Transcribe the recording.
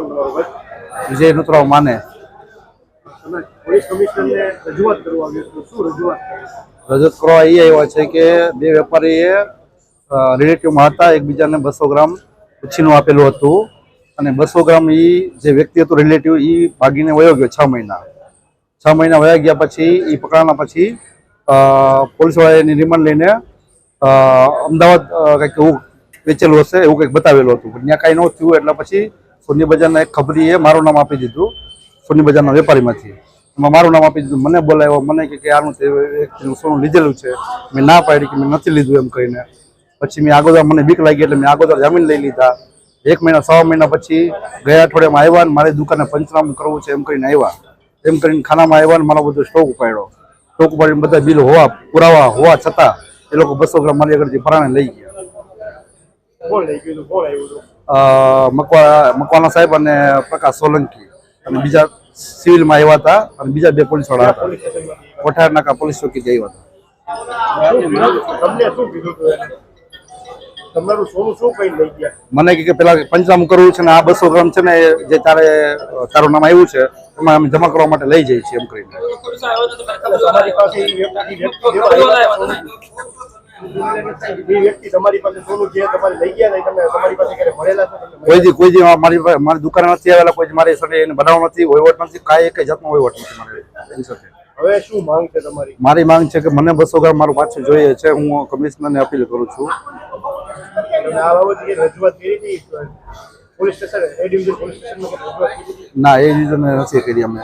નામ તમારું ભાઈ વિજય ઋતુરાવ માને. પોલીસ કમિશનરને રજૂઆત કરવા શું રજૂઆત? રજૂઆત કરવા એ આવ્યા છે કે બે વેપારીએ રિલેટિવમાં હતા એકબીજાને બસો ગ્રામ ઉછીનું આપેલું હતું. અને બસો ગ્રામ એ જે વ્યક્તિ હતું રિલેટિવ એ ભાગીને વયો ગયો છ મહિના. છ મહિના વયા ગયા પછી એ પકડાના પછી પોલીસવાળાએ એની રિમાન્ડ લઈને અમદાવાદ કંઈક એવું વેચેલું હશે એવું કંઈક બતાવેલું હતું. પણ ત્યાં કાંઈ ન થયું એટલે પછી સોની બજારના એક ખબરીએ મારું નામ આપી દીધું સોની બજારના વેપારીમાંથી. એમાં મારું નામ આપી દીધું, મને બોલાવ્યો, મને કે આનું તે વ્યક્તિનું સોનું લીધેલું છે, મેં ના પાડી કે મેં નથી લીધું એમ કહીને. પછી મેં આગોદર મને બીક લાગી એટલે મેં આગોદર જામીન લઈ લીધા. એક મહિના, સવા મહિના પછી ગયા અઠવાડિયામાં આવ્યા ને મારી દુકાને પંચનામું કરવું છે એમ કરીને આવ્યા. એમ કરીને ખાનામાં આવ્યા ને મારો બધો સ્ટોક ઉપાડ્યો. સ્ટોક ઉપાડીને બધા બિલ હોવા, પુરાવા હોવા છતાં એ લોકો બસો ગ્રામ મારી આગળથી પરાણે લઈ ગયા. મકવા, મકવાના સાહેબ અને પ્રકાશ સોલંકી અને બીજા સિવિલમાં આવ્યા હતા અને બીજા બે પોલીસવાળા હતા. કોઠાર નાકા પોલીસ ચોકીથી આવ્યા હતા. મને કે પેલા પંચનામું કરવું છે ને આ બસો ગ્રામ છે ને જે તારે તારું નામ આવ્યું છે, એમાં અમે જમા કરવા માટે લઈ જઈએ છીએ એમ કરીને. એ વ્યક્તિ એ વ્યક્તિ લેવા આવ્યા હતા સોનું? એ વ્યક્તિ તમારી પાસે સોનું જે તમારે લઈ ગયા ને તમે તમારી પાસે ક્યારે મળેલા છો કોઈ દી કોઈ દી મારી મારી દુકાને નથી આવેલા કોઈ મારી સાથે એને બનાવ નથી વહીવટ નથી કાંઈ એક જાતનો વહીવટ નથી મારે એની સાથે. હવે શું માંગ છે તમારી? મારી માંગ છે કે મને બસો ગ્રામ મારું પાછું જોઈએ છે હું કમિશનરને અપીલ કરું છું. ના એ રીઝન નથી કરી અમે.